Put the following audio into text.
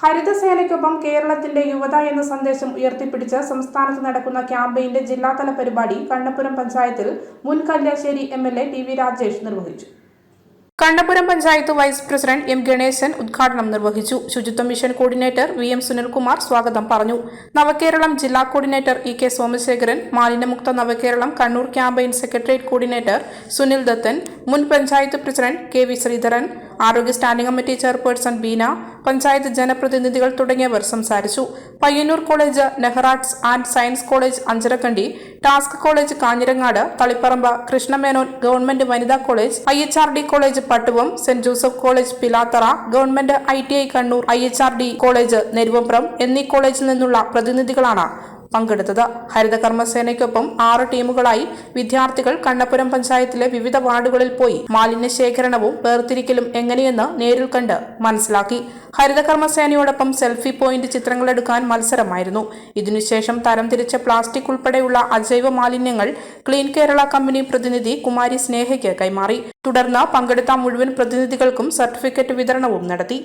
ഹരിതസേനയ്ക്കൊപ്പം കേരളത്തിന്റെ യുവത എന്ന സന്ദേശം ഉയർത്തിപ്പിടിച്ച് സംസ്ഥാനത്ത് നടക്കുന്ന ക്യാമ്പയിന്റെ ജില്ലാതല പരിപാടി കണ്ണപുരം പഞ്ചായത്തിൽ മുൻ Kalliasseri M L A T V Rajesh നിർവഹിച്ചു. Kannapuram panchayat vice president M Ganesan ഉദ്ഘാടനം നിർവഹിച്ചു. ശുചിത്വ mission coordinator V M Sunilkumar സ്വാഗതം പറഞ്ഞു. നവകേരളം ജില്ലാ കോർഡിനേറ്റർ ഇ കെ സോമശേഖരൻ മാലിന്യമുക്ത Navakeralam Kannur campaign secretariat coordinator Sunil Dathan മുൻ panchayat president K V Sreedharan ആരോഗ്യ standing committee chairperson Beena panchayat ജനപ്രതിനിധികൾ തുടങ്ങിയവർ സംസാരിച്ചു. Payyanur college Nehru arts and science college Ancharakandy task college Kanhirangad Taliparamba Krishna Menon government വനിതാ college I H R D college Pattuvam saint Joseph college Pilathara government I T I Kannur I H R D college Neruvambram എന്നീ കോളേജിൽ നിന്നുള്ള പ്രതിനിധികളാണ് പങ്കെടുത്തത്. ഹരിതകർമ്മസേനയ്ക്കൊപ്പം ആറ് ടീമുകളായി വിദ്യാർത്ഥികൾ കണ്ണപുരം പഞ്ചായത്തിലെ വിവിധ വാർഡുകളിൽ പോയി മാലിന്യ ശേഖരണവും വേർതിരിക്കലും എങ്ങനെയെന്ന് നേരിൽ കണ്ട് മനസ്സിലാക്കി. ഹരിതകർമ്മസേനയോടൊപ്പം സെൽഫി പോയിന്റ് ചിത്രങ്ങൾ എടുക്കാൻ മത്സരമായിരുന്നു. ഇതിനുശേഷം തരംതിരിച്ച പ്ലാസ്റ്റിക് ഉൾപ്പെടെയുള്ള അജൈവ മാലിന്യങ്ങൾ ക്ലീൻ കേരള കമ്പനി പ്രതിനിധി കുമാരി സ്നേഹയ്ക്ക് കൈമാറി. തുടർന്ന് പങ്കെടുത്ത മുഴുവൻ പ്രതിനിധികൾക്കും സർട്ടിഫിക്കറ്റ് വിതരണവും നടത്തി.